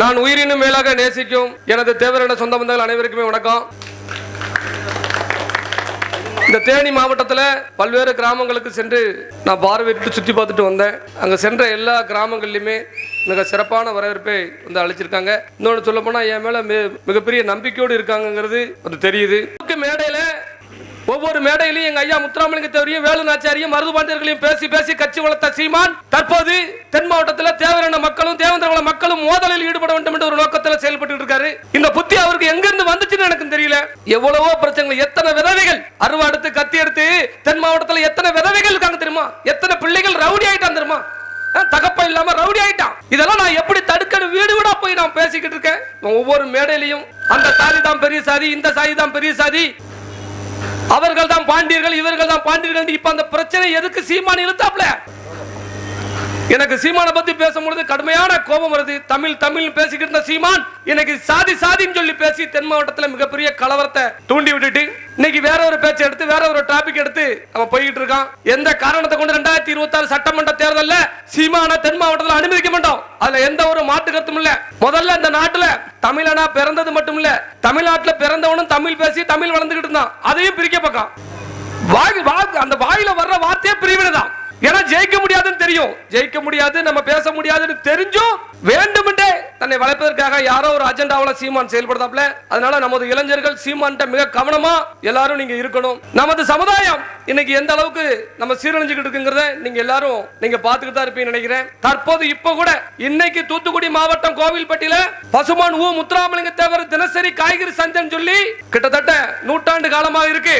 நான் உயிரினும் மேலாக நேசிக்கும் எனது தேவரான சொந்த பந்தங்கள் அனைவருக்குமே வணக்கம். இந்த தேனி மாவட்டத்தில் பல்வேறு கிராமங்களுக்கு சென்று நான் பார்வையிட்டு சுற்றி பார்த்துட்டு வந்தேன். அங்கே சென்ற எல்லா கிராமங்கள்லையுமே மிக சிறப்பான வரவேற்பை வந்து அழைச்சிருக்காங்க இன்னொன்று சொல்ல போனால் என் மேலே மிகப்பெரிய நம்பிக்கையோடு இருக்காங்கங்கிறது அது தெரியுது. மேடையில் ஒவ்வொரு மேடையிலையும் எங்க ஐயா முத்துராமலிங்க தேவரையும் வேலுநாச்சாரியும் மருது பாண்டியர்களையும் பேசி பேசி கட்சி வளர்த்த சீமான் தற்போது தென் மாவட்டத்தில் தேவரான மக்களும் தேவேந்திரகுல மக்களும் மோதலில் ஈடுபட வேண்டும் என்ற ஒரு நோக்கத்தில் செயல்பட்டு இருக்காரு. இந்த புத்தி அவருக்கு எங்கிருந்து வந்துச்சுன்னு எனக்கு தெரியல. எவ்வளவோ பிரச்சனைகள் எத்தனை விதவைகள் அருவா எடுத்து கத்தி எடுத்து தென் மாவட்டத்தில் எத்தனை விதவைகள் இருக்காங்க தெரியுமா? எத்தனை பிள்ளைகள் ரவுடி ஆயிட்டான் தெரியுமா? தகப்ப இல்லாம ரவுடி ஆயிட்டான். இதெல்லாம் நான் எப்படி தடுக்கணும்? வீடு வீடா போய் நான் பேசிக்கிட்டு இருக்கேன். ஒவ்வொரு மேடையிலையும் அந்த சாதி தான் பெரிய சாதி இந்த சாதி தான் பெரிய சாதி அவர்கள் தான் பாண்டியர்கள் இவர்கள் தான் பாண்டியர்கள் இப்ப அந்த பிரச்சனை எதுக்கு சீமான் இழுத்தாப்ல எனக்கு சீமானை பத்தி பேசும்பொழுது கடுமையான கோபம் வருது. தமிழ் தமிழ் பேசிக்கிட்டு இருந்த சீமான் இன்னைக்கு சாதி சாதின்னு சொல்லி பேசி தென் மாவட்டத்துல மிகப்பெரிய கலவரத்தை தூண்டி விட்டுட்டு இன்னைக்கு வேற ஒரு பேச்சு எடுத்து வேற ஒரு டாபிக் எடுத்து அவன் போய்கிட்டு இருக்கான். எந்த காரணத்தை கொண்டு ரெண்டாயிரத்தி இருபத்தி ஆறு சட்டமன்ற தேர்தல்ல சீமான தென் மாவட்டத்தில் அனுமதிக்க மாட்டோம்? அதுல எந்த ஒரு மாற்று கருத்தும் இல்ல. முதல்ல இந்த நாட்டுல தமிழனா பிறந்தது மட்டும் இல்ல. தமிழ்நாட்டுல பிறந்தவனும் தமிழ் பேசி தமிழ் வளர்ந்துகிட்டு இருந்தான். அதையும் பிரிக்க பக்கம். வாய் அந்த வாயில வர்ற வார்த்தையே பிரிவினை தான் ஏன்னா ஜெயிக்க முடியாதுன்னு தெரியும். ஜெயிக்க முடியாது நம்ம பேச முடியாதுன்னு தெரிஞ்சும் வேண்டுமென்றே தன்னை வளர்ப்பதற்காக யாரோ ஒரு அஜெண்டாவில் சீமான் செயல்படுத்தாப்ல அதனால நமது இளைஞர்கள் சீமான்ட்ட மிக கவனமா எல்லாரும் நீங்க இருக்கணும். நமது சமுதாயம் இன்னைக்கு எந்த அளவுக்கு நம்ம சீரழிஞ்சுக்கிட்டு இருக்குங்கிறத நீங்க எல்லாரும் நீங்க பாத்துக்கிட்டு தான் இருப்பீங்கன்னு நினைக்கிறேன். தற்போது இப்ப கூட இன்னைக்கு தூத்துக்குடி மாவட்டம் கோவில்பட்டியில பசுமான் ஊ முத்துராமலிங்க தேவர் தினசரி காய்கறி சந்தைன்னு சொல்லி கிட்டத்தட்ட நூற்றாண்டு காலமாக இருக்கு.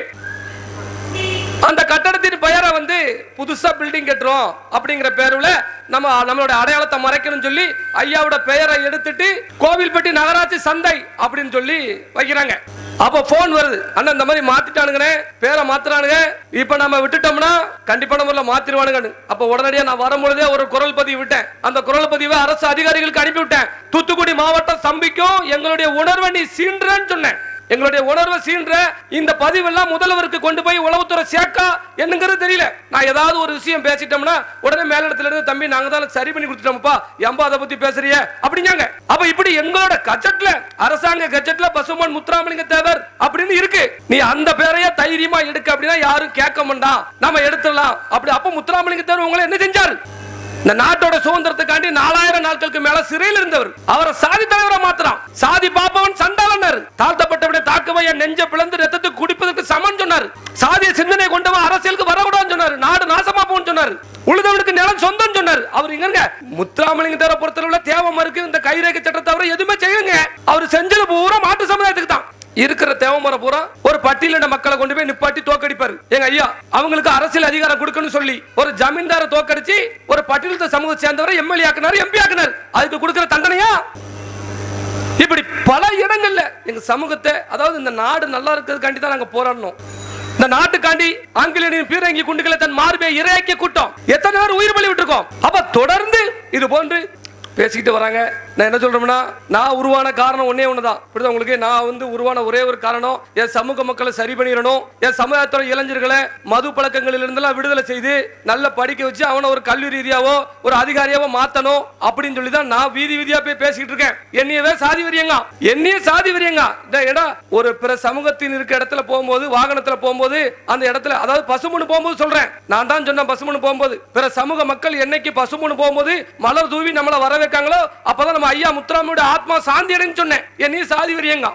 அந்த கட்டடத்தின் பெயரை வந்து புதுசா பில்டிங் கட்டுறோம் அப்படிங்கிற பேருல நம்ம நம்மளோட அடையாளத்தை மறைக்கணும்னு சொல்லி ஐயாவோட பெயரை எடுத்துட்டு கோவில்பட்டி நகராட்சி சந்தை அப்படின்னு சொல்லி வைக்கிறாங்க. அப்ப போன் வருது. அண்ணா இந்த மாதிரி மாத்திட்டானுங்கண்ணே. பேரை மாத்துறானுங்க. இப்ப நம்ம விட்டுட்டோம்னா கண்டிப்பான முறையில் மாத்திருவானுங்கன்னு. அப்ப உடனடியா நான் வரும்பொழுதே ஒரு குரல் பதிவு விட்டேன். அந்த குரல் பதிவை அரசு அதிகாரிகளுக்கு அனுப்பி விட்டேன் தூத்துக்குடி மாவட்டம் சம்பிக்கும் எங்களுடைய உணர்வை நீ சீன்றன்னு சொன்னேன். எங்களுடைய உணர்வை சீன்ற இந்த பதிவெல்லாம் முதல்வருக்கு கொண்டு போய் உளவுத்துறை சேர்க்கா என்னங்கிறது தெரியல. நான் ஏதாவது ஒரு விஷயம் பேசிட்டோம்னா உடனே மேலிடத்துல இருந்து தம்பி நாங்க தான் சரி பண்ணி கொடுத்துட்டோம்ப்பா. எம்பா அதை பத்தி பேசுறிய? அப்படிங்காங்க அப்ப இப்படி எங்களோட கஜெட்ல அரசாங்க கஜெட்ல பசுமான் முத்துராமலிங்க தேவர் அப்படின்னு இருக்கு. நீ அந்த பேரையே தைரியமா எடுக்க அப்படின்னா யாரும் கேட்க மாட்டான். நம்ம எடுத்துடலாம். அப்படி அப்ப முத்துராமலிங்க தேவர் உங்களை என்ன செஞ்சாரு? இந்த நாட்டோட சுதந்திரத்துக்காண்டி நாலாயிரம் நாட்களுக்கு மேல சிறையில் இருந்தவர். அவரை சாதி தலைவரை மாத்திரம் சாதி பாப்பவன் சண்டாளனர் தாழ்த்தப்பட்டவனை தாக்குவ என் நெஞ்ச பிளந்து ரத்தத்துக்கு குடிப்பதற்கு சமன் சொன்னார். சாதிய சிந்தனை கொண்டவன் அரசியலுக்கு வரக்கூடாதுன்னு சொன்னார். நாடு நாசமா போன்னு சொன்னார். உழுதவனுக்கு நிலம் சொந்தம் சொன்னார். அவர் இங்க முத்துராமலிங்க தேவை பொறுத்தளவுல தேவம் இருக்கு இந்த கைரேகை சட்டத்தை தவிர எதுவுமே செய்யுங்க அவர் செஞ்சது பூரா மாட்டு சமுதாயத்துக்கு தான் இருக்கிற தேவமரம் பூரா ஒரு பட்டியலின மக்களை கொண்டு போய் நிப்பாட்டி தோக்கடிப்பார். எங்க ஐயா அவங்களுக்கு அரசியல் அதிகாரம் கொடுக்கணும்னு சொல்லி ஒரு ஜமீன்தாரை தோக்கடிச்சு ஒரு பட்டியலத்தை சமூகத்தை சேர்ந்தவரை எம்எல்ஏ ஆக்குனாரு எம்பி ஆக்குனாரு. அதுக்கு கொடுக்கிற தண்டனையா? இப்படி பல இடங்கள்ல எங்க சமூகத்தை அதாவது இந்த நாடு நல்லா இருக்கிறதுக்காண்டி தான் நாங்க போராடணும். இந்த நாட்டுக்காண்டி ஆங்கிலேயரின் பீரங்கி குண்டுகளை தன் மார்பை இரையாக்கிய கூட்டம். எத்தனை பேர் உயிர் பலி விட்டுருக்கோம் அப்ப தொடர்ந்து இது போன்று பேசிக்கிட்டு வராங்க. நான் என்ன சொல்றேன்னா நான் உருவான காரணம் ஒன்னே ஒண்ணுதான். புரியுதா உங்களுக்கு? நான் வந்து உருவான ஒரே ஒரு காரணம் என் சமூக மக்களை சரி பண்ணிடணும் என் சமுதாயத்தோட இளைஞர்களை மது பழக்கங்களில் இருந்தெல்லாம் விடுதலை செய்து நல்ல படிக்க வச்சு அவனை ஒரு கல்வி ரீதியாவோ ஒரு அதிகாரியாவோ மாத்தணும் அப்படின்னு சொல்லி தான் நான் வீதி வீதியா போய் பேசிக்கிட்டு இருக்கேன். என்னையவே சாதி வரியங்க என்னையே சாதி வரியங்க இடம் ஒரு பிற சமூகத்தின் இருக்க இடத்துல போகும்போது வாகனத்துல போகும்போது அந்த இடத்துல அதாவது பசுமனு போகும்போது சொல்றேன். நான் தான் சொன்னேன் பசுமனு போகும்போது. பிற சமூக மக்கள் என்னைக்கு பசுமனு போகும்போது மலர் தூவி நம்மளை வரவே இருக்காங்களோ அப்பதான் நம்ம ஐயா முத்துராமோட ஆத்மா சாந்தி அடைன்னு சொன்னேன். என்னையும் சாதி வரியங்க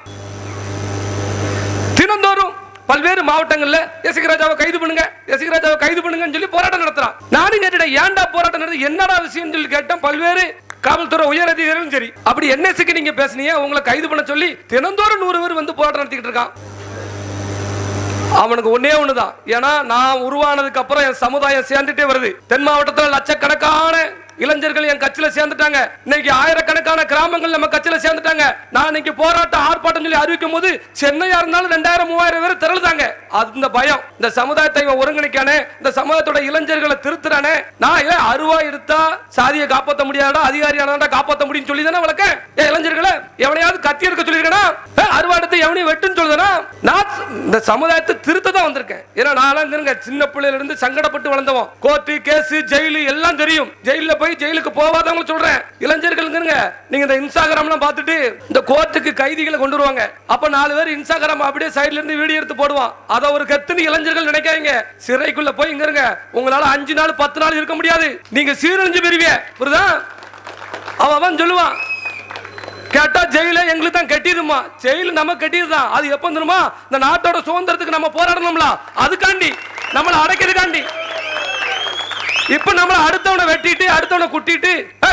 தினந்தோறும் பல்வேறு மாவட்டங்கள்ல எசகிராஜாவை கைது பண்ணுங்க எசகிராஜாவை கைது பண்ணுங்கன்னு சொல்லி போராட்டம் நடத்துறான். நானும் கேட்டுட்டேன் ஏன்டா போராட்டம் நடத்து என்னடா விஷயம் சொல்லி கேட்டேன். பல்வேறு காவல்துறை உயர் அதிகாரிகளும் சரி. அப்படி என்எஸ்சிக்கு நீங்க பேசுனீங்க உங்களை கைது பண்ண சொல்லி தினந்தோறும் நூறு பேர் வந்து போராட்டம் நடத்திக்கிட்டு இருக்கான். அவனுக்கு ஒன்னே ஒண்ணுதான். ஏன்னா நான் உருவானதுக்கு அப்புறம் என் சமுதாயம் சேர்ந்துட்டே வருது. தென் மாவட்டத்தில் லட்சக்கணக்கான இளைஞர்கள் என் கட்சியில சேர்ந்துட்டாங்க. இன்னைக்கு ஆயிரக்கணக்கான கிராமங்கள் நம்ம கட்சியில சேர்ந்துட்டாங்க. நான் இன்னைக்கு போராட்டம் ஆர்ப்பாட்டம் சொல்லி அறிவிக்கும் போது சென்னையா இருந்தாலும் ரெண்டாயிரம் மூவாயிரம் பேர் திரளுதாங்க. அது இந்த பயம். இந்த சமுதாயத்தை இவன் ஒருங்கிணைக்கானே இந்த சமுதாயத்தோட இளைஞர்களை திருத்துறானே. நான் ஏன் அருவா எடுத்தா சாதியை காப்பாற்ற முடியாதா அதிகாரியானடா காப்பாற்ற முடியும்னு சொல்லி தானே வளர்க்க ஏன் இளைஞர்களை எவனையாவது கத்தி எடுக்க சொல்லியிருக்கேனா? அருவா எடுத்து எவனையும் வெட்டுன்னு சொல்லுதுன்னா நான் இந்த சமுதாயத்தை திருத்த தான் வந்திருக்கேன். ஏன்னா நான் சின்ன பிள்ளையில இருந்து சங்கடப்பட்டு வளர்ந்தவன். கோர்ட்டு கேஸ் ஜெயிலு எல்லாம் தெரியும். ஜெயில போய் ஜெயிலுக்கு போவாதவங்க சொல்றேன். இளைஞர்களுங்க நீங்க இந்த இன்ஸ்டாகிராம்லாம் பார்த்துட்டு இந்த கோர்ட்டுக்கு கைதிகளை கொண்டு வருவாங்க. அப்ப நாலு பேர் இன்ஸ்டாகிராம் அப்படியே சைடுல இருந்து வீடியோ எடுத்து போடுவான். அத ஒரு கத்துன்னு இளைஞர்கள் நினைக்காதீங்க. சிறைக்குள்ள போய் இங்க இருங்க உங்களால அஞ்சு நாள் பத்து நாள் இருக்க முடியாது. நீங்க சீரழிஞ்சு பெறுவீங்க புரியுதா? அவன் அவன் சொல்லுவான். கேட்டா ஜெயில எங்களுக்கு தான் கட்டிடுமா ஜெயில் நம்ம கட்டிடுதான் அது எப்போ தெரியுமா இந்த நாட்டோட சுதந்திரத்துக்கு நம்ம போராடணும்ல. அதுக்காண்டி. நம்மளை அடைக்கிறதுக்காண்டி. இப்ப நம்மள அடுத்தவனை வெட்டிட்டு அடுத்தவனை குட்டிட்டு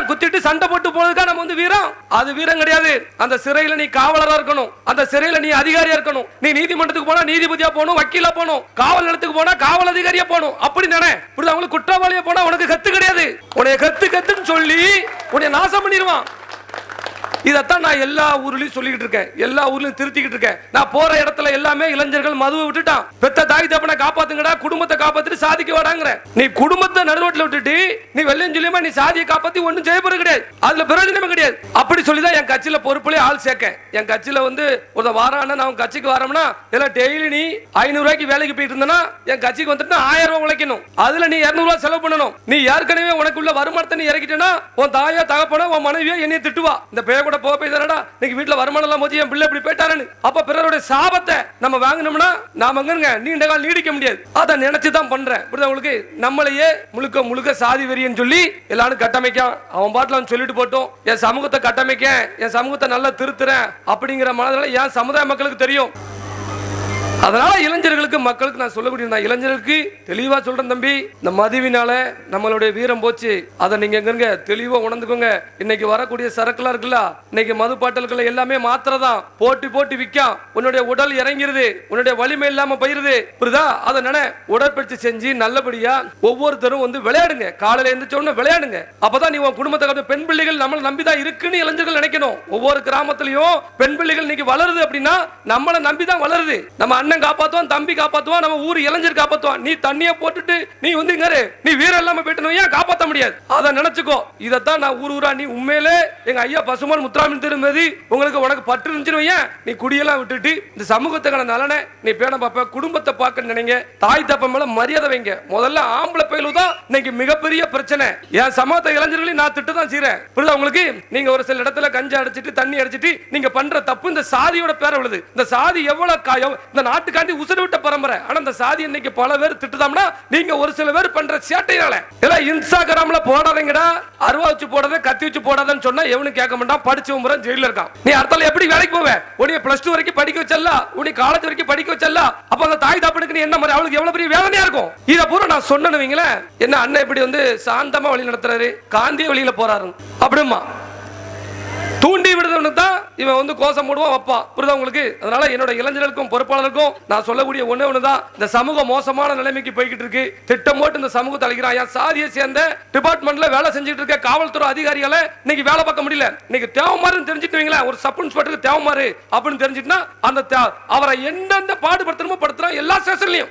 குத்திட்டு சண்டை போட்டு போனதுக்கா நம்ம வந்து வீரம்? அது வீரம் கிடையாது. அந்த சிறையில நீ காவலரா இருக்கணும். அந்த சிறையில நீ அதிகாரியா இருக்கணும். நீ நீதிமன்றத்துக்கு போனா நீதிபதியா போகணும் வக்கீலா போகணும். காவல் நிலையத்துக்கு போனா காவல் அதிகாரியா போகணும். அப்படி தானே? இப்படி அவங்களுக்கு குற்றவாளியா போனா உனக்கு கத்து கிடையாது. உன்னைய கத்து கத்துன்னு சொல்லி உன்னைய நாசம் பண்ணிடுவான். இதைத்தான் நான் எல்லா ஊர்லயும் சொல்லிக்கிட்டு இருக்கேன். எல்லா ஊர்லயும் திருத்திக்கிட்டு இருக்கேன். நான் போற இடத்துல எல்லாமே இளைஞர்கள் மதுவை விட்டுட்டான். பெத்த தாய் தப்பனை காப்பாத்துங்கடா குடும்பத்தை காப்பாத்திட்டு சாதிக்க வாடாங்கிற. நீ குடும்பத்தை நடுவட்டில் விட்டுட்டு நீ வெள்ளையும் சொல்லியுமா நீ சாதியை காப்பாத்தி ஒண்ணும் செய்யப்படுறது கிடையாது. அதுல பிரயோஜனமே கிடையாது. அப்படி சொல்லிதான் என் கட்சியில பொறுப்புலயே ஆள் சேர்க்க என் கட்சியில வந்து ஒரு வாரான நான் உன் கட்சிக்கு வரோம்னா இதெல்லாம் டெய்லி நீ ஐநூறு ரூபாய்க்கு வேலைக்கு போயிட்டு இருந்தனா என் கட்சிக்கு வந்துட்டு ஆயிரம் ரூபாய் உழைக்கணும். அதுல நீ இருநூறு ரூபாய் செலவு பண்ணணும். நீ ஏற்கனவே உனக்குள்ள வருமானத்தை நீ இறக்கிட்டேன்னா உன் தாயா தகப்பனா உன் மனைவியா என்னைய திட்டுவா. இந்த பேய கூட போக போய் இன்னைக்கு வீட்டுல வருமானம் எல்லாம் போச்சு என் பிள்ளை இப்படி போயிட்டாருன்னு. அப்ப பிறருடைய சாபத்தை நம்ம வாங்கினோம்னா நாம அங்கங்க நீண்ட காலம் நீடிக்க முடியாது. அதை நினைச்சு தான் பண்றேன். புரியுதா உங்களுக்கு? நம்மளையே முழுக்க முழுக்க சாதி வெறியன்னு சொல்லி எல்லாரும் கட்டமைக்கான். அவன் பாட்டுல அவன் சொல்லிட்டு போட்டோம். என் சமூகத்தை கட்டமைக்க என் சமூகத்தை நல்லா திருத்துறேன் அப்படிங்கிற மனதில் என் சமுதாய மக்களுக்கு தெரியும். அதனால இளைஞர்களுக்கு மக்களுக்கு நான் சொல்லக்கூடிய நான் இளைஞர்களுக்கு தெளிவா சொல்றேன் தம்பி. இந்த மதுவினால நம்மளுடைய வீரம் போச்சு. அதை நீங்க எங்க தெளிவா உணர்ந்துக்கோங்க. இன்னைக்கு வரக்கூடிய சரக்குலாம் இருக்குல்ல இன்னைக்கு மது பாட்டல்கள் எல்லாமே மாத்திரை தான் போட்டி போட்டி விற்காம். உன்னுடைய உடல் இறங்கிருது. உன்னுடைய வலிமை இல்லாம போயிருது. புரியுதா? அதை நினை உடற்பயிற்சி செஞ்சு நல்லபடியா ஒவ்வொருத்தரும் வந்து விளையாடுங்க. காலையில எழுந்திரிச்சோன்னு உடனே விளையாடுங்க. அப்பதான் நீ உன் குடும்பத்தை காப்ப- பெண் பிள்ளைகள் நம்மளை நம்பிதான் இருக்குன்னு இளைஞர்கள் நினைக்கணும். ஒவ்வொரு கிராமத்திலையும் பெண் பிள்ளைகள் இன்னைக்கு வளருது அப்படின்னா நம்மளை நம்பி தான் வளருது. நம்ம அண்ணன் காப்பாத்துவான் தம்பி காப்பாற்றுவான் நம்ம ஊர் இளைஞர் காப்பாற்றுவான் நீ தண்ணியை போட்டுட்டு நீ வந்து இங்கே நீ வீரம் இல்லாமல் போயிட்டு ஏன் காப்பாற்ற முடியாது. அதை நினைச்சுக்கோ. இதைத்தான் நான் ஊர் ஊரா நீ உண்மையிலே எங்க ஐயா பசுமான் முத்துராமன் திருமதி உங்களுக்கு உனக்கு பற்று இருந்துச்சுன்னு ஏன் நீ குடியெல்லாம் விட்டுட்டு இந்த சமூகத்துக்கான நலனை நீ பேண பார்ப்ப குடும்பத்தை பார்க்க நினைங்க. தாய் தப்ப மேல மரியாதை வைங்க. முதல்ல ஆம்பளை பயிலு தான் இன்னைக்கு மிகப்பெரிய பிரச்சனை. என் சமூகத்தை இளைஞர்களையும் நான் திட்டு தான் செய்றேன். புரியுதா உங்களுக்கு? நீங்க ஒரு சில இடத்துல கஞ்சா அடிச்சிட்டு தண்ணி அடிச்சிட்டு நீங்க பண்ற தப்பு இந்த சாதியோட பேர விழுது. இந்த சாதி எவ்வளவு காயம் எவ்- இந்த நாட்டுக்காண்டி உசுறு விட்ட பரம்பரை. ஆனா இந்த சாதி இன்னைக்கு பல பேர் திட்டுதாம்னா நீங்க ஒரு சில பேர் பண்ற சேட்டையினால. எல்லாம் இன்ஸ்டாகிராம்ல போடாதீங்கடா. அருவா வச்சு போடாத கத்தி வச்சு போடாதன்னு சொன்னா எவனும் கேட்க மாட்டான். படிச்சவன் முறை ஜெயில இருக்கான். நீ அடுத்தால எப்படி வேலைக்கு போவ? உனிய பிளஸ் டூ வரைக்கும் படிக்க வச்சல்ல? உனி காலேஜ் வரைக்கும் படிக்க வச்சல்ல? அப்ப அந்த தாய் தாப்பனுக்கு நீ என்ன மாதிரி? அவளுக்கு எவ்வளவு பெரிய வேதனையா இருக்கும்? இத பூரா நான் சொன்னேன்னு வைங்களேன். என்ன அண்ணன் இப்படி வந்து சாந்தமா வழி நடத்துறாரு. காந்திய வழியில போறாரு அப்படிமா தூண்டி விடுதவனுக்கு தான் இவன் வந்து கோஷம் போடுவான் வைப்பான் புரியுதா உங்களுக்கு? அதனால என்னோட இளைஞர்களுக்கும் பொறுப்பாளருக்கும் நான் சொல்லக்கூடிய ஒண்ணே ஒண்ணுதான். இந்த சமூகம் மோசமான நிலைமைக்கு போய்கிட்டு இருக்கு. திட்டம் போட்டு இந்த சமூகத்தை அழைக்கிறான். என் சாதியை சேர்ந்த டிபார்ட்மெண்ட்ல வேலை செஞ்சுட்டு இருக்க காவல்துறை அதிகாரிகளை இன்னைக்கு வேலை பார்க்க முடியல. இன்னைக்கு தேவமாறுன்னு தெரிஞ்சுட்டுவீங்களா ஒரு சப் இன்ஸ்பெக்டருக்கு தேவமாறு அப்படின்னு தெரிஞ்சுட்டுனா அந்த தே- அவரை எந்தெந்த பாடுபடுத்தணுமோ படுத்துறான் எல்லா ஸ்டேஷன்லயும்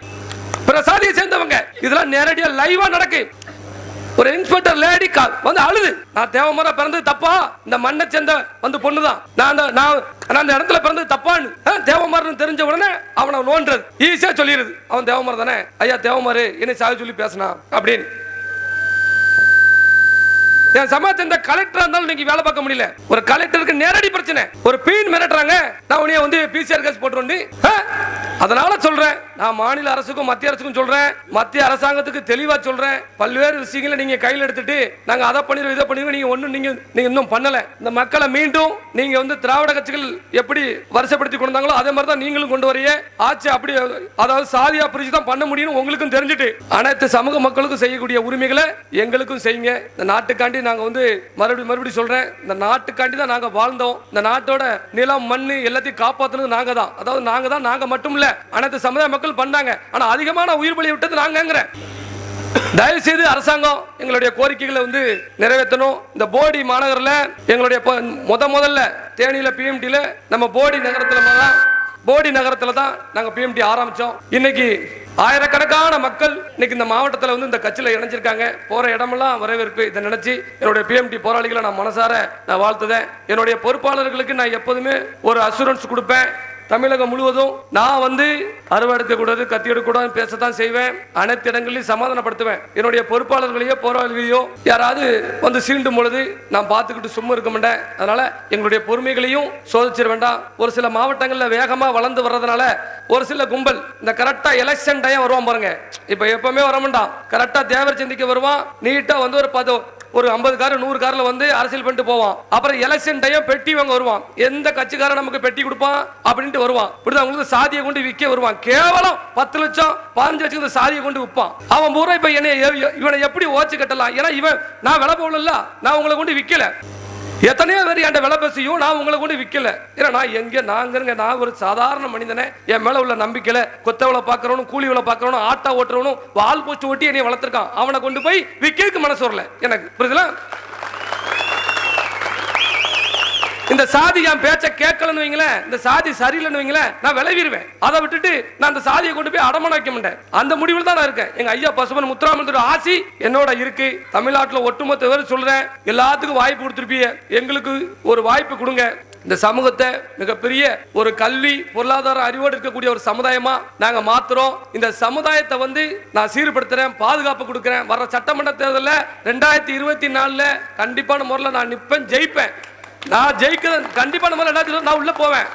பிற சாதியை சேர்ந்தவங்க. இதெல்லாம் நேரடியாக லைவா நடக்கு. ஒரு இன்ஸ்பெக்டர் லேடி கால் வந்து அழுது. நான் தேவமரா பிறந்தது தப்பா? இந்த மண்ணை சேர்ந்த வந்து பொண்ணுதான். நான் அந்த நான் நான் அந்த இடத்துல பிறந்தது தப்பான்னு. ஆ, தேவமரன்னு தெரிஞ்ச உடனே அவனை நோன்றது ஈஸியா சொல்லிடுது அவன் தேவமர தானே? ஐயா தேவமாரு என்னை சாக சொல்லி பேசினா அப்படின்னு. என் சமாஜ் இந்த கலெக்டரா இருந்தாலும் நீங்க வேலை பார்க்க முடியல. ஒரு கலெக்டருக்கு நேரடி பிரச்சனை. ஒரு பீன் மிரட்டுறாங்க. நான் உனிய வந்து பிசிஆர் கேஸ் போட்டுருண்டி அதனால சொல்றேன். நான் மாநில அரசுக்கும் மத்திய அரசுக்கும் சொல்றேன். மத்திய அரசாங்கத்துக்கு தெளிவா சொல்றேன். பல்வேறு விஷயங்களை நீங்க கையில் எடுத்துட்டு நாங்க அதை பண்ணிடுவோம் இதை பண்ணிடுவோம் நீங்க ஒண்ணும் நீங்க நீங்க இன்னும் பண்ணல. இந்த மக்களை மீண்டும் நீங்க வந்து திராவிட கட்சிகள் எப்படி வருஷப்படுத்தி கொண்டு வந்தாங்களோ அதே மாதிரி தான் நீங்களும் கொண்டு வரைய ஆட்சி அப்படி அதாவது சாதியா பிரிச்சு தான் பண்ண முடியும்னு உங்களுக்கும் தெரிஞ்சுட்டு அனைத்து சமூக மக்களுக்கும் செய்யக்கூடிய உரிமைகளை எங்களுக்கும் செய்யுங்க. இந்த நாட்டுக்காண்டி நாங்க வந்து மறுபடியும் மறுபடியும் சொல்றேன். இந்த நாட்டுக்காண்டி தான் நாங்க வாழ்ந்தோம். இந்த நாட்டோட நிலம் மண் எல்லாத்தையும் காப்பாத்துனது நாங்கள் தான். அதாவது நாங்க தான் நாங்க மட்டும் இல்ல அனைத்து சமுதாய மக்கள் பண்ணாங்க. ஆனா அதிகமான உயிர் பலி விட்டது நாங்கங்கிறேன் தயவு செய்து அரசாங்கம் எங்களுடைய கோரிக்கைகளை வந்து நிறைவேற்றணும். இந்த போடி மாநகரில் எங்களுடைய முத முதல்ல தேனியில் பிஎம்டியில் நம்ம போடி நகரத்தில் தான் போடி நகரத்தில் தான் நாங்கள் பிஎம்டி ஆரம்பித்தோம் இன்னைக்கு ஆயிரக்கணக்கான மக்கள் இன்னைக்கு இந்த மாவட்டத்தில் வந்து இந்த கட்சியில் இணைஞ்சிருக்காங்க. போகிற இடமெல்லாம் வரவேற்பு இதை நினச்சி என்னுடைய பிஎம்டி போராளிகளை நான் மனசார நான் வாழ்த்துதேன். என்னுடைய பொறுப்பாளர்களுக்கு நான் எப்போதுமே ஒரு அசூரன்ஸ் கொடுப்பேன். தமிழகம் முழுவதும் நான் வந்து அறுவடை கூடாது கத்தி எடுக்கக்கூடாது பேசத்தான் செய்வேன். அனைத்து இடங்களையும் சமாதானப்படுத்துவேன். என்னுடைய பொறுப்பாளர்களையோ போராளிகளையோ யாராவது வந்து சீண்டும் பொழுது நான் பார்த்துக்கிட்டு சும்மா இருக்க மாட்டேன். அதனால எங்களுடைய பொறுமைகளையும் சோதிச்சிட வேண்டாம். ஒரு சில மாவட்டங்களில் வேகமாக வளர்ந்து வர்றதுனால ஒரு சில கும்பல் இந்த கரெக்டா எலெக்ஷன் டைம் வருவான் பாருங்க. இப்போ எப்பவுமே வர மாட்டான். கரெக்டா தேவர் சிந்திக்க வருவான். நீட்டா வந்து ஒரு பது ஒரு ஐம்பது கார் நூறு காரில் வந்து அரசியல் பண்ணிட்டு போவான். அப்புறம் எலெக்ஷன் டைம் பெட்டி வாங்க வருவான். எந்த கட்சிக்காரன் நமக்கு பெட்டி கொடுப்பான் அப்படின்ட்டு வருவான். இப்படி அவங்களுக்கு சாதியை கொண்டு விற்க வருவான். கேவலம் பத்து லட்சம் பதினஞ்சு லட்சம் இந்த சாதியை கொண்டு விற்பான். அவன் பூரா இப்போ என்னை இவனை எப்படி ஓச்சு கட்டலாம்? ஏன்னா இவன் நான் விலை போகல நான் உங்களை கொண்டு விற்கல எத்தனையோ பேர் என்கிட்ட விலை பேசியும் நான் உங்களை கூட விற்கல ஏன்னா நான் எங்க நாங்கிறங்க நான் ஒரு சாதாரண மனிதனே. என் மேல உள்ள நம்பிக்கையில கொத்தவளை பார்க்குறவனும் கூலி வேலை பார்க்கறவனும் ஆட்டா ஓட்டுறவனும் வால் பூச்சி ஓட்டி என்னை வளர்த்துருக்கான். அவனை கொண்டு போய் விற்கிறதுக்கு மனசு வரல. எனக்கு புரியுதுல இந்த சாதி என் பேச்ச கேட்கலன்னு வைங்களேன் இந்த சாதி சரியில்லைன்னு வைங்களேன் நான் விளைவிடுவேன் அதை விட்டுட்டு நான் அந்த சாதியை கொண்டு போய் அடமான வைக்க மாட்டேன். அந்த முடிவில் தான் நான் இருக்கேன். எங்க ஐயா பசுமன் முத்துராமந்தோட ஆசி என்னோட இருக்கு. தமிழ்நாட்டில் ஒட்டுமொத்த பேர் சொல்றேன். எல்லாத்துக்கும் வாய்ப்பு கொடுத்துருப்பீங்க. எங்களுக்கு ஒரு வாய்ப்பு கொடுங்க. இந்த சமூகத்தை மிகப்பெரிய ஒரு கல்வி பொருளாதார அறிவோடு இருக்கக்கூடிய ஒரு சமுதாயமா நாங்க மாத்துறோம். இந்த சமுதாயத்தை வந்து நான் சீர்படுத்துறேன் பாதுகாப்பு கொடுக்குறேன். வர சட்டமன்ற தேர்தலில் ரெண்டாயிரத்தி இருபத்தி நாலுல கண்டிப்பான முறையில் நான் நிற்பேன் ஜெயிப்பேன். நான் ஜெயிக்கிறேன். கண்டிப்பாக நம்ம ரெண்டாயிரத்தி இருபது நான் உள்ளே போவேன்.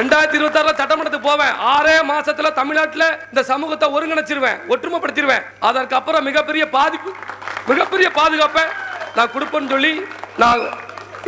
ரெண்டாயிரத்தி இருபத்தாறுல சட்டமன்றத்துக்கு போவேன். ஆறே மாசத்துல தமிழ்நாட்டில் இந்த சமூகத்தை ஒருங்கிணைச்சிருவேன் ஒற்றுமைப்படுத்திடுவேன் அதற்கப்புறம் மிகப்பெரிய பாதிப்பு மிகப்பெரிய பாதுகாப்பை நான் கொடுப்பேன்னு சொல்லி நான்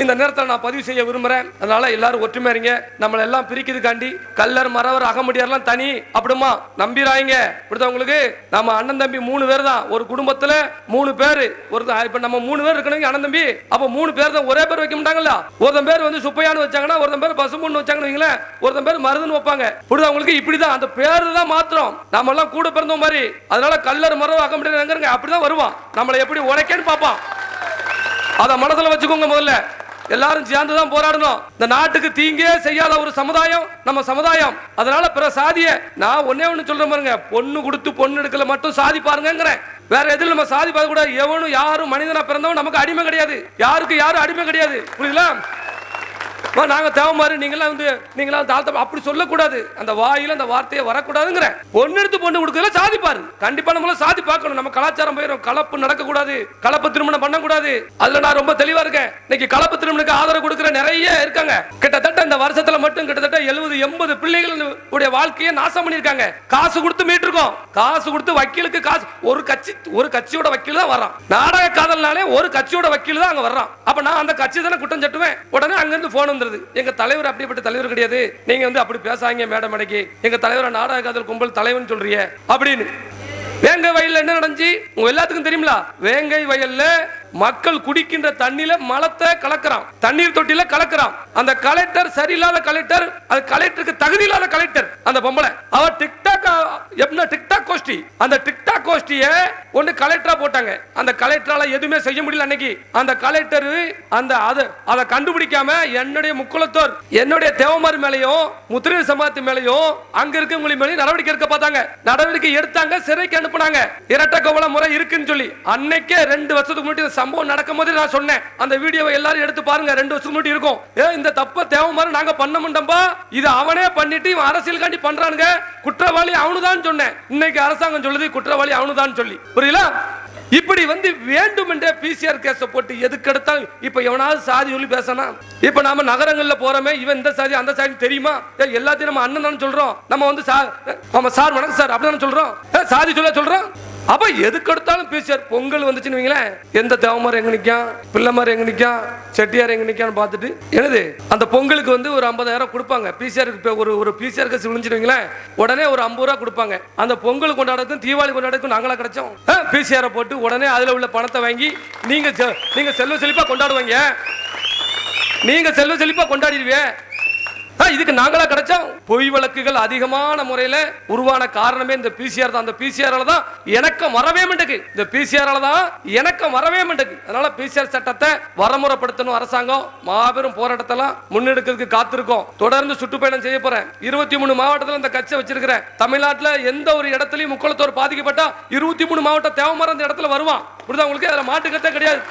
இந்த நேரத்தில் நான் பதிவு செய்ய விரும்புறேன். அதனால எல்லாரும் ஒற்றுமை இருங்க. நம்மளை எல்லாம் பிரிக்கிறதுக்காண்டி கல்லர் மறவர் அகமுடியார்லாம் தனி. அப்படிமா நம்பிராங்க இப்படிதான் உங்களுக்கு நம்ம அண்ணன் தம்பி மூணு பேர் தான் ஒரு குடும்பத்தில் மூணு பேர். ஒரு இப்போ நம்ம மூணு பேர் இருக்கணும் அண்ணன் தம்பி. அப்போ மூணு பேர் தான் ஒரே பேர் வைக்க மாட்டாங்கல்ல? ஒருத்தன் பேர் வந்து சுப்பையான்னு வச்சாங்கன்னா ஒருத்தன் பேர் பசும்பொண்ணு வச்சாங்கன்னு வைங்களேன். ஒருத்தன் பேர் மருதுன்னு வைப்பாங்க. இப்படிதான் உங்களுக்கு இப்படிதான் அந்த பேர் தான் மாத்திரம். நம்ம எல்லாம் கூட பிறந்த மாதிரி. அதனால கல்லர் மரவர் அகமுடியார் அப்படிதான் வருவான். நம்மளை எப்படி உடைக்கன்னு பார்ப்பான். அதை மனசில் வச்சுக்கோங்க முதல்ல. எல்லாரும் சேர்ந்து தான் போராடணும். இந்த நாட்டுக்கு தீங்கே செய்யாத ஒரு சமுதாயம் நம்ம சமுதாயம். அதனால பிற சாதிய நான் ஒன்னே ஒண்ணு சொல்றேன் பாருங்க. பொண்ணு கொடுத்து பொண்ணு எடுக்கல மட்டும் சாதி பாருங்கிறேன் வேற எதில் நம்ம சாதி பார்க்க கூடாது எவனும் யாரும் மனிதனா பிறந்தவன் நமக்கு அடிமை கிடையாது. யாருக்கு யாரும் அடிமை கிடையாது. புரியுதுல அம்மா, நாங்க தேவமாறு நீங்களாம் வந்து நீங்களாம் தாழ்த்த அப்படி சொல்லக்கூடாது. அந்த வாயில அந்த வார்த்தையை வரக்கூடாதுங்கிற. ஒன்னு எடுத்து பொண்ணு கொடுக்கறதுல சாதிப்பாரு கண்டிப்பா நம்மள சாதி பார்க்கணும். நம்ம கலாச்சாரம் போயிடும் கலப்பு நடக்கக்கூடாது. கலப்பு திருமணம் பண்ணக்கூடாது. அதுல நான் ரொம்ப தெளிவா இருக்கேன். இன்னைக்கு கலப்பு திருமணத்துக்கு ஆதரவு கொடுக்குற நிறைய இருக்காங்க. கிட்டத்தட்ட இந்த வருஷத்துல மட்டும் கிட்டத்தட்ட எழுபது எண்பது பிள்ளைகளுடைய வாழ்க்கையை நாசம் பண்ணிருக்காங்க காசு கொடுத்து மீட்டிருக்கோம். காசு கொடுத்து வக்கீலுக்கு காசு ஒரு கட்சி ஒரு கட்சியோட வக்கீல் தான் வர்றான். நாடக காதல்னாலே ஒரு கட்சியோட வக்கீல் தான் அங்க வர்றான். அப்ப நான் அந்த கட்சி தானே குற்றம் சட்டுவேன். உடனே அங்க இருந்து போன் வந்துடுது எங்க தலைவர் அப்படிப்பட்ட தலைவர் கிடையாது. நீங்க வந்து அப்படி பேசாங்க மேடம் மடைக்கு எங்க தலைவரை நாடக காதல் கும்பல் தலைவன் சொல்றிய. அப்படின்னு. வேங்கை வயல்ல என்ன நடந்துச்சு? உங்க எல்லாத்துக்கும் தெரியுங்களா வேங்கை வயல்ல மக்கள் குடிக்கின்ற தண்ணில மலத்தை கலக்கிறான். தண்ணீர் தொட்டில கலக்கிறான். அந்த கலெக்டர் சரியில்லாத கலெக்டர் அது கலெக்டருக்கு தகுதி இல்லாத கலெக்டர் அந்த பொம்பளை. அவ டிக்டாக் எப்படின்னா டிக்டாக் கோஷ்டி. அந்த டிக்டாக் கோஷ்டிய ஒண்ணு கலெக்டரா போட்டாங்க. அந்த கலெக்டரால எதுவுமே செய்ய முடியல அன்னைக்கு. அந்த கலெக்டர் அந்த அது அதை கண்டுபிடிக்காம என்னுடைய முக்குளத்தோர் என்னுடைய தேவமார் மேலையும் முத்திரை சமாதி மேலையும் அங்க இருக்கவங்களின் மேலையும் நடவடிக்கை எடுக்க பார்த்தாங்க. நடவடிக்கை எடுத்தாங்க சிறைக்கு அனுப்புனாங்க. இரட்டை கோவல முறை இருக்குன்னு சொல்லி. அன்னைக்கே ரெண்டு வருஷத்துக்கு முன்னாடி சம்பவம் நடக்கும் போது நான் சொன்னேன். அந்த வீடியோவை எல்லாரும் எடுத்து பாருங்க ரெண்டு வருஷத்துக்கு முன்னாடி இருக்கும். ஏ இந்த தப்ப தேவமாறு நாங்க பண்ண மாட்டோம்பா. இது அவனே பண்ணிட்டு இவன் அரசியலுக்காண்டி பண்றானுங்க. குற்றவாளி அவனுதான் சொன்னேன். இன்னைக்கு அரசாங்கம் சொல்லுது குற்றவாளி அவனுதான் சொல்லி. புரியல இப்படி வந்து வேண்டுமென்றே பிசிஆர் கேஸ போட்டு எதுக்கு எடுத்தாலும் இப்ப எவனாவது சாதி சொல்லி பேசணும் இப்ப நாம நகரங்கள்ல போறோமே இவன் இந்த சாதி அந்த சாதி தெரியுமா? எல்லாத்தையும் நம்ம அண்ணன் தானே சொல்றோம். நம்ம வந்து சார் ஆமா சார் வணக்கம் சார் அப்படின்னு சொல்றோம். சாதி சொல்ல சொல்றோம்? அப்ப எதுக்கு எடுத்தாலும் பேசியார் பொங்கல் வந்துச்சுன்னு வைங்களேன். எந்த தேவமார் எங்க நிக்கான்? பிள்ளைமார் எங்க நிற்கும் செட்டியார் எங்க நிற்கான்னு பார்த்துட்டு என்னது? அந்த பொங்கலுக்கு வந்து ஒரு ஐம்பதாயிரம் கொடுப்பாங்க. பிசிஆருக்கு ஒரு ஒரு பிசிஆர் கேஸ் விழுந்துட்டு உடனே ஒரு ஐம்பது ரூபா கொடுப்பாங்க. அந்த பொங்கல் கொண்டாடத்துக்கும் தீபாவளி கொண்டாடுறதுக்கும் நாங்களா கிடைச்சோம். பிசிஆரை போட்டு உடனே அதுல உள்ள பணத்தை வாங்கி நீங்க செ- நீங்க செல்வ செழிப்பா கொண்டாடுவீங்க. நீங்க செல்வ செழிப்பா கொண்டாடிடுவீங்க இதுக்கு நாங்களா கிடைச்சோம் பொய் வழக்குகள் அதிகமான முறையில உருவான காரணமே இந்த பிசிஆர் தான். அந்த பிசிஆரால தான் இணக்கம் வரவே மாட்டேங்குது. இந்த பிசிஆரால தான் இணக்கம் வரவே மாட்டேங்குது. அதனால பிசிஆர் சட்டத்தை வரமுறைப்படுத்தணும் அரசாங்கம். மாபெரும் போராட்டத்தெல்லாம் முன்னெடுக்கிறதுக்கு காத்திருக்கோம். தொடர்ந்து சுற்றுப்பயணம் செய்ய போறேன். இருபத்தி மூணு மாவட்டத்தில் இந்த கட்சியை வச்சிருக்கிறேன். தமிழ்நாட்டுல எந்த ஒரு இடத்துலயும் முக்குளத்தோர் பாதிக்கப்பட்டா இருபத்தி மூணு மாவட்டம் தேவமரம் இந்த இடத்துல வருவான். புரியுதா உங்களுக்கு? அதுல மாட்டுக்கத்தே கிடையாது.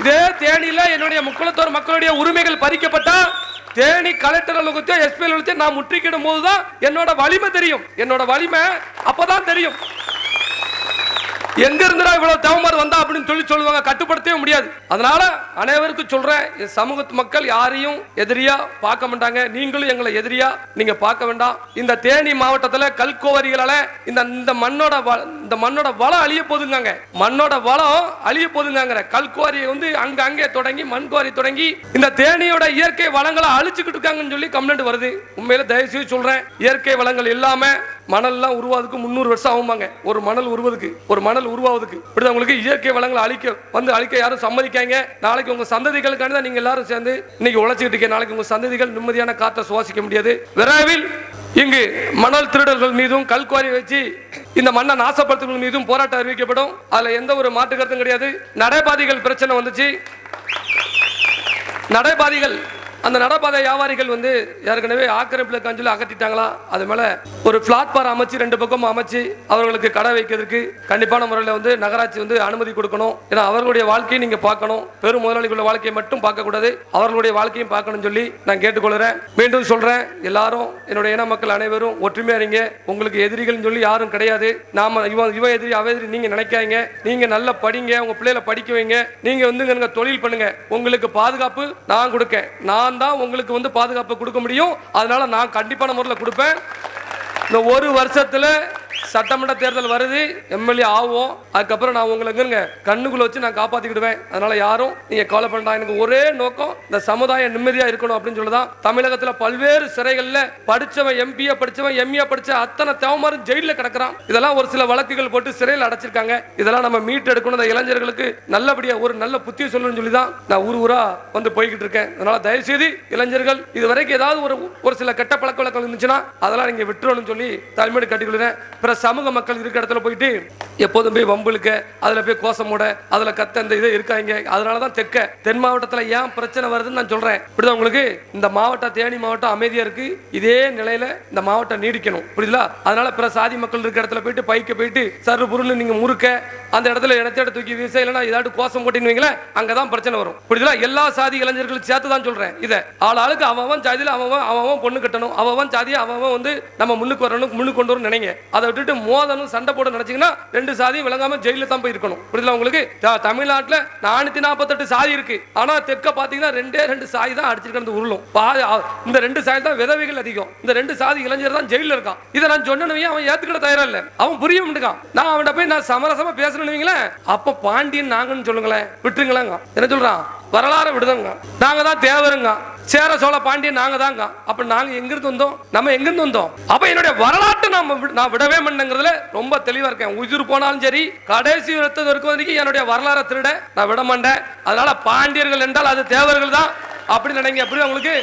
இதே தேனியில என்னுடைய முக்குளத்தோர் மக்களுடைய உரிமைகள் பறிக்கப்பட்டா தேனி கலெக்டர் அலுவலகத்தையும் எஸ்பி அலுவலகத்தையும் நான் முற்றிக்கிடும் போதுதான் என்னோட வலிமை தெரியும். என்னோட வலிமை அப்பதான் தெரியும். எங்க இருந்துடா இவ்வளவு தேவமாறு வந்தா அப்படின்னு சொல்லி சொல்லுவாங்க கட்டுப்படுத்தவே முடியாது. அதனால அனைவருக்கும் சொல்றேன் சமூகத்து மக்கள் யாரையும் எதிரியா பார்க்க மாட்டாங்க. நீங்களும் எங்களை எதிரியா நீங்க பார்க்க வேண்டாம். இந்த தேனி மாவட்டத்துல கல்கோவரிகளால இந்த இந்த மண்ணோட இந்த மண்ணோட வளம் அழிய போதுங்க மண்ணோட வளம் அழிய போதுங்கிற கல்குவாரியை வந்து அங்க அங்கே தொடங்கி மண் குவாரி தொடங்கி இந்த தேனியோட இயற்கை வளங்களை அழிச்சுக்கிட்டு இருக்காங்கன்னு சொல்லி கம்ப்ளைண்ட் வருது. உண்மையில தயவு செய்து சொல்றேன் இயற்கை வளங்கள் இல்லாம மணல்லாம் உருவாதுக்கு முந்நூறு வருஷம் ஆகுமாங்க. ஒரு மணல் உருவதுக்கு ஒரு மணல் சூழல் உருவாவதுக்கு. இப்படிதான் உங்களுக்கு இயற்கை வளங்களை அழிக்க வந்து அழிக்க யாரும் சம்மதிக்காங்க. நாளைக்கு உங்க சந்ததிகளுக்கான தான் நீங்க எல்லாரும் சேர்ந்து இன்னைக்கு உழைச்சிட்டு இருக்கீங்க. நாளைக்கு உங்க சந்ததிகள் நிம்மதியான காற்றை சுவாசிக்க முடியாது. விரைவில் இங்கு மணல் திருடர்கள் மீதும் கல்குவாரி வச்சு இந்த மண்ணை நாசப்படுத்துகள் மீதும் போராட்டம் அறிவிக்கப்படும். அதுல எந்த ஒரு மாற்று கருத்தும் கிடையாது. நடைபாதைகள் பிரச்சனை வந்துச்சு. நடைபாதைகள் அந்த நடைபாதை வியாபாரிகள் வந்து ஏற்கனவே ஆக்கிரமிப்பில் கஞ்சில் அகற்றிட்டாங்களா அது மேலே ஒரு பிளாட்பார் அமைச்சு ரெண்டு பக்கம் அமைச்சு அவர்களுக்கு கடை வைக்கிறதுக்கு கண்டிப்பான முறையில் வந்து நகராட்சி வந்து அனுமதி கொடுக்கணும். ஏன்னா அவர்களுடைய வாழ்க்கையை நீங்கள் பார்க்கணும். பெரும் முதலாளிகளுடைய வாழ்க்கையை மட்டும் பார்க்கக்கூடாது அவர்களுடைய வாழ்க்கையும் பார்க்கணும்னு சொல்லி நான் கேட்டுக்கொள்கிறேன். மீண்டும் சொல்கிறேன் எல்லாரும் என்னுடைய இன மக்கள் அனைவரும் ஒற்றுமையாக இருங்க. உங்களுக்கு எதிரிகள்னு சொல்லி யாரும் கிடையாது. நாம இவன் இவன் எதிரி அவ எதிரி நீங்கள் நினைக்காதீங்க. நீங்கள் நல்லா படிங்க உங்கள் பிள்ளைகளை படிக்க வைங்க. நீங்கள் வந்து தொழில் பண்ணுங்க. உங்களுக்கு பாதுகாப்பு நான் கொடுக்கேன். நான் தான் உங்களுக்கு வந்து பாதுகாப்பு கொடுக்க முடியும். அதனால நான் கண்டிப்பான முறையில் கொடுப்பேன். இந்த ஒரு வருஷத்தில் சட்டமன்ற தேர்தல் வருது எம்எல்ஏ ஆகும் அதுக்கப்புறம் நான் உங்களுக்கு கண்ணுக்குள்ள வச்சு நான் காப்பாத்திக்கிடுவேன். அதனால யாரும் நீங்க கவலை பண்ணலாம் எனக்கு ஒரே நோக்கம் இந்த சமுதாயம் நிம்மதியா இருக்கணும் அப்படின்னு சொல்லிதான். தமிழகத்துல பல்வேறு சிறைகள்ல படிச்சவன் எம்பிஏ படிச்சவன் எம்ஏ படிச்ச அத்தனை தேவமாரும் ஜெயில கிடக்குறான். இதெல்லாம் ஒரு சில வழக்குகள் போட்டு சிறையில் அடைச்சிருக்காங்க. இதெல்லாம் நம்ம மீட் எடுக்கணும் இந்த இளைஞர்களுக்கு நல்லபடியா ஒரு நல்ல புத்தி சொல்லணும்னு சொல்லி தான் நான் ஊர் ஊரா வந்து போய்கிட்டு இருக்கேன். அதனால தயவு செய்து இளைஞர்கள் இது வரைக்கும் ஏதாவது ஒரு ஒரு சில கெட்ட பழக்க வழக்கம் இருந்துச்சுன்னா அதெல்லாம் நீங்க விட்டுறணும்னு சொல்லி தலைமையோடு கட்டிக்கொள்கிறேன். பிற சமூக மக்கள் இருக்கிற இடத்துல போயிட்டு எப்போதும் போய் வம்புழுக்க அதுல போய் கோஷமோட அதில் அதுல கத்த இந்த இது இருக்காங்க. அதனால தான் தெற்க தென் மாவட்டத்தில் ஏன் பிரச்சனை வருதுன்னு நான் சொல்றேன். இப்படிதான் உங்களுக்கு? இந்த மாவட்டம் தேனி மாவட்டம் அமைதியாக இருக்கு. இதே நிலையில இந்த மாவட்டம் நீடிக்கணும். புரியுதுல அதனால பிற சாதி மக்கள் இருக்கிற இடத்துல போயிட்டு பைக்க போயிட்டு சரு பொருள் நீங்கள் முறுக்க அந்த இடத்துல இடத்த தூக்கி வீச இல்லைன்னா ஏதாட்டு கோஷம் போட்டின்னு வைங்களேன் அங்கதான் பிரச்சனை வரும். புரியுதுல எல்லா சாதி இளைஞர்களும் சேர்த்து தான் சொல்றேன் இதை. ஆள் ஆளுக்கு அவன் சாதியில் அவன் அவன் பொண்ணு கட்டணும். அவன் சாதியை அவன் வந்து நம்ம முன்னுக்கு வரணும் முன்னுக்கு கொண்டு வரணும் நினைங்க. அதை விட்டுட்டு மோதணும் சண்டை போட நினைச்சீங்கன்னா ரெண்டு சாதியும் விளங்காம ஜெயில தான் போய் இருக்கணும் புரியுதுல உங்களுக்கு? தமிழ்நாட்டில் நானூத்தி நாற்பத்தெட்டு சாதி இருக்கு. ஆனா தெற்க பாத்தீங்கன்னா ரெண்டே ரெண்டு சாதி தான் அடிச்சிருக்கிறது உருளும் இந்த ரெண்டு சாதி தான் விதவைகள் அதிகம். இந்த ரெண்டு சாதி இளைஞர் தான் ஜெயில இருக்கான். இதை நான் சொன்னவங்க அவன் ஏத்துக்கிட தயாரா இல்ல. அவன் புரிய மாட்டேங்கான் நான் அவன்கிட்ட போய் நான் சமரசமா பேசணுங்களேன் அப்ப பாண்டியன் நாங்கன்னு சொல்லுங்களேன் விட்டுருங்களேங்க. என்ன சொல்றான்? வரலாறு விடுதங்க. நாங்க தான் தேவருங்க. சேர சோழ பாண்டியன் நாங்க தாங்க. அப்ப நாங்க எங்கிருந்து வந்தோம்? நம்ம எங்கிருந்து வந்தோம்? அப்ப என்னுடைய வரலாற்றை நாம நான் விடவே மாட்டேங்கிறதுல ரொம்ப தெளிவா இருக்கேன். உயிர் போனாலும் சரி கடைசி ரத்தம் இருக்கும் வரைக்கும் என்னுடைய வரலாறு திருட நான் விட மாட்டேன். அதனால பாண்டியர்கள் என்றால் அது தேவர்கள் தான். அப்படின்னு நினைங்க. அப்படி உங்களுக்கு?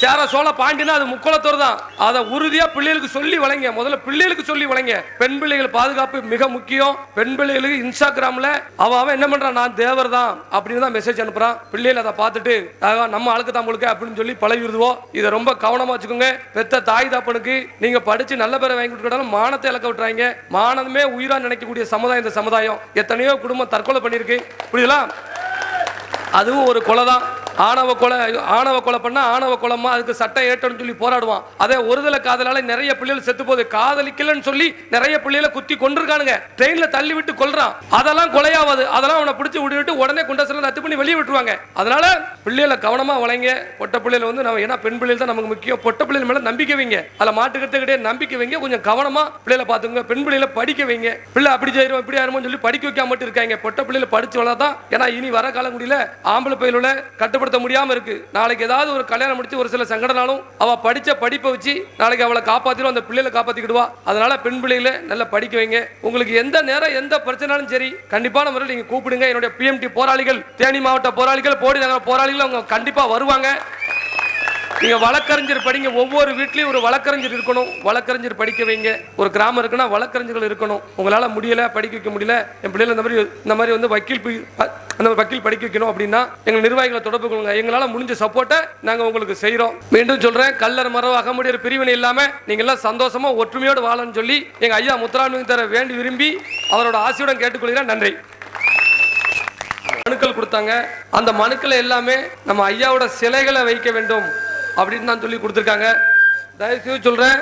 சேர சோழ பாண்டினா அது முக்குளத்தோர் தான். அதை உறுதியா பிள்ளைகளுக்கு சொல்லி வழங்க. முதல்ல பிள்ளைகளுக்கு சொல்லி வழங்க. பெண் பிள்ளைகள் பாதுகாப்பு மிக முக்கியம். பெண் பிள்ளைகளுக்கு இன்ஸ்டாகிராம்ல அவன் அவன் என்ன பண்றான் நான் தேவர் தான் அப்படின்னு தான் மெசேஜ் அனுப்புறான் பிள்ளைகள் அதை பார்த்துட்டு நம்ம ஆளுக்கு தான் முழுக்க அப்படின்னு சொல்லி பழகிடுவோம் இதை ரொம்ப கவனமா வச்சுக்கோங்க. பெத்த தாய் தாப்பனுக்கு நீங்க படிச்சு நல்ல பேரை வாங்கி கொடுத்தாலும் மானத்தை இழக்க விட்டுறாங்க மானமே உயிரா நினைக்கக்கூடிய சமுதாயம் இந்த சமுதாயம். எத்தனையோ குடும்பம் தற்கொலை பண்ணியிருக்கு. புரியுதா அதுவும் ஒரு கொலை தான். ஆணவ கொலை ஆணவ கொலை பண்ணால் ஆணவ கொலைமா அதுக்கு சட்டம் ஏற்றணும்னு சொல்லி போராடுவான். அதே ஒருதலை காதலால நிறைய பிள்ளைகள் செத்து போகுது. காதலிக்கலன்னு சொல்லி நிறைய பிள்ளைகளை குத்தி கொண்டிருக்கானுங்க ட்ரெயின்ல தள்ளி விட்டு கொல்றான். அதெல்லாம் கொலையாவது. அதெல்லாம் அவனை பிடிச்சி விட்டு உடனே குண்டசில ரத்து பண்ணி வெளியே விட்டுருவாங்க. அதனால பிள்ளைகளை கவனமா வளைங்க. பொட்ட பிள்ளைகள் வந்து நம்ம ஏன்னா பெண் பிள்ளைகள் தான் நமக்கு முக்கியம். பொட்ட பிள்ளைகள் மேல நம்பிக்கை வைங்க. அதில் மாட்டுக்கிட்ட நம்பிக்கை வைங்க. கொஞ்சம் கவனமா பிள்ளைகளை பார்த்துங்க பெண் பிள்ளைகளை படிக்க வைங்க. பிள்ளை அப்படி செய்யறோம் இப்படி ஆயிருமோன்னு சொல்லி படிக்க வைக்காம மட்டும் இருக்காங்க. பொட்ட பிள்ளைகளை படிச்சு வளர்தான் ஏன்னா இனி வர காலங்குடியில ஆம்பளை பயிலுள்ள கட்டுப்படுத்த முடியாமல் இருக்கு. நாளைக்கு ஏதாவது ஒரு கல்யாணம் முடிச்சு ஒரு சில சங்கடனாலும் அவ படிச்ச படிப்பை வச்சு நாளைக்கு அவளை காப்பாத்திரும் அந்த பிள்ளைகளை காப்பாத்திக்கிடுவா. அதனால பெண் பிள்ளைகளை நல்லா படிக்க வைங்க. உங்களுக்கு எந்த நேரம் எந்த பிரச்சனாலும் சரி கண்டிப்பான முறையில் நீங்க கூப்பிடுங்க. என்னுடைய பிஎம்டி போராளிகள் தேனி மாவட்ட போராளிகள் போடி நகர போராளிகள் அவங்க கண்டிப்பா வருவாங்க. நீங்கள் வழக்கறிஞர் படிங்க. ஒவ்வொரு வீட்லேயும் ஒரு வழக்கறிஞர் இருக்கணும். வழக்கறிஞர் படிக்க வைங்க. ஒரு கிராமம் இருக்குன்னா வழக்கறிஞர்கள் இருக்கணும். உங்களால் முடியலை படிக்க வைக்க முடியல என் பிள்ளைகள் இந்த மாதிரி இந்த மாதிரி வந்து வக்கீல் போய் அந்த மாதிரி வக்கீல் படிக்க வைக்கணும் அப்படின்னா எங்கள் நிர்வாகிகளை தொடர்பு கொள்ளுங்க. எங்களால் முடிஞ்ச சப்போர்ட்டை நாங்கள் உங்களுக்கு செய்கிறோம் மீண்டும் சொல்கிறேன் கல்லர் மரம் அகமுடியர் பிரிவினை இல்லாமல் நீங்கள்லாம் எல்லாம் ஒற்றுமையோடு வாழன்னு சொல்லி எங்கள் ஐயா முத்துராமலிங்க தர வேண்டி விரும்பி அவரோட ஆசையுடன் கேட்டுக்கொள்கிறேன். நன்றி. மனுக்கள் கொடுத்தாங்க. அந்த மனுக்களை எல்லாமே நம்ம ஐயாவோட சிலைகளை வைக்க வேண்டும். அப்படின்னு தான் சொல்லி கொடுத்துருக்காங்க. தயவுசெய்து சொல்கிறேன்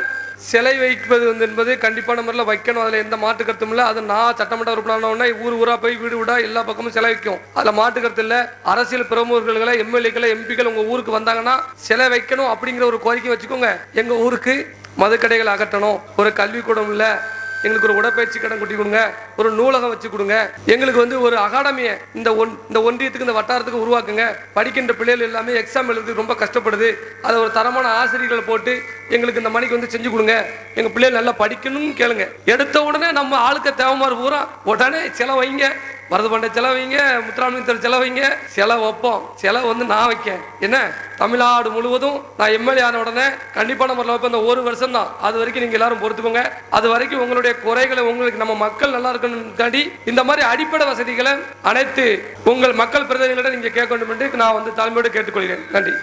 சிலை வைப்பது வந்து என்பது கண்டிப்பான முறையில் வைக்கணும். அதில் எந்த மாட்டு கருத்தும் இல்லை. அது நான் சட்டமன்ற உறுப்பினர் ஊர் ஊராக போய் வீடு வீடா எல்லா பக்கமும் சிலை வைக்கும். அதில் மாட்டு கருத்து இல்லை. அரசியல் பிரமுகர்களை எம்எல்ஏக்களை எம்பிக்கள் உங்கள் ஊருக்கு வந்தாங்கன்னா சிலை வைக்கணும் அப்படிங்கிற ஒரு கோரிக்கை வச்சுக்கோங்க. எங்கள் ஊருக்கு மதுக்கடைகள் அகற்றணும். ஒரு கல்விக்கூடம் இல்லை. எங்களுக்கு ஒரு உடற்பயிற்சி கடன் கொட்டி கொடுங்க ஒரு நூலகம் வச்சு கொடுங்க. எங்களுக்கு வந்து ஒரு அகாடமியை இந்த ஒன் இந்த ஒன்றியத்துக்கு இந்த வட்டாரத்துக்கு உருவாக்குங்க. படிக்கின்ற பிள்ளைகள் எல்லாமே எக்ஸாம் எழுதுறதுக்கு ரொம்ப கஷ்டப்படுது. அதை ஒரு தரமான ஆசிரியர்களை போட்டு எங்களுக்கு இந்த மணிக்கு வந்து செஞ்சு கொடுங்க. எங்கள் பிள்ளைகள் நல்லா படிக்கணும்னு கேளுங்க. எடுத்த உடனே நம்ம ஆளுக்க மாதிரி பூரா உடனே செலவு வைங்க செலவைங்க பண்ட செலவு வைங்க முத்துராமலிங்கத்தர் செலவு வைப்போம். செலவு வந்து நான் வைக்கேன். என்ன? தமிழ்நாடு முழுவதும் நான் எம்எல்ஏ ஆன உடனே கண்டிப்பான முறையில் வைப்பேன். இந்த ஒரு வருஷம் தான் அது வரைக்கும் நீங்கள் எல்லாரும் பொறுத்துக்கோங்க. அது வரைக்கும் உங்களுடைய குறைகளை உங்களுக்கு நம்ம மக்கள் நல்லா இருக்கணும்காண்டி இந்த மாதிரி அடிப்படை வசதிகளை அனைத்து உங்கள் மக்கள் பிரதிநிதிகளிடம் நீங்கள் கேட்க வேண்டும் என்று நான் வந்து தலைமையோடு கேட்டுக்கொள்கிறேன். நன்றி.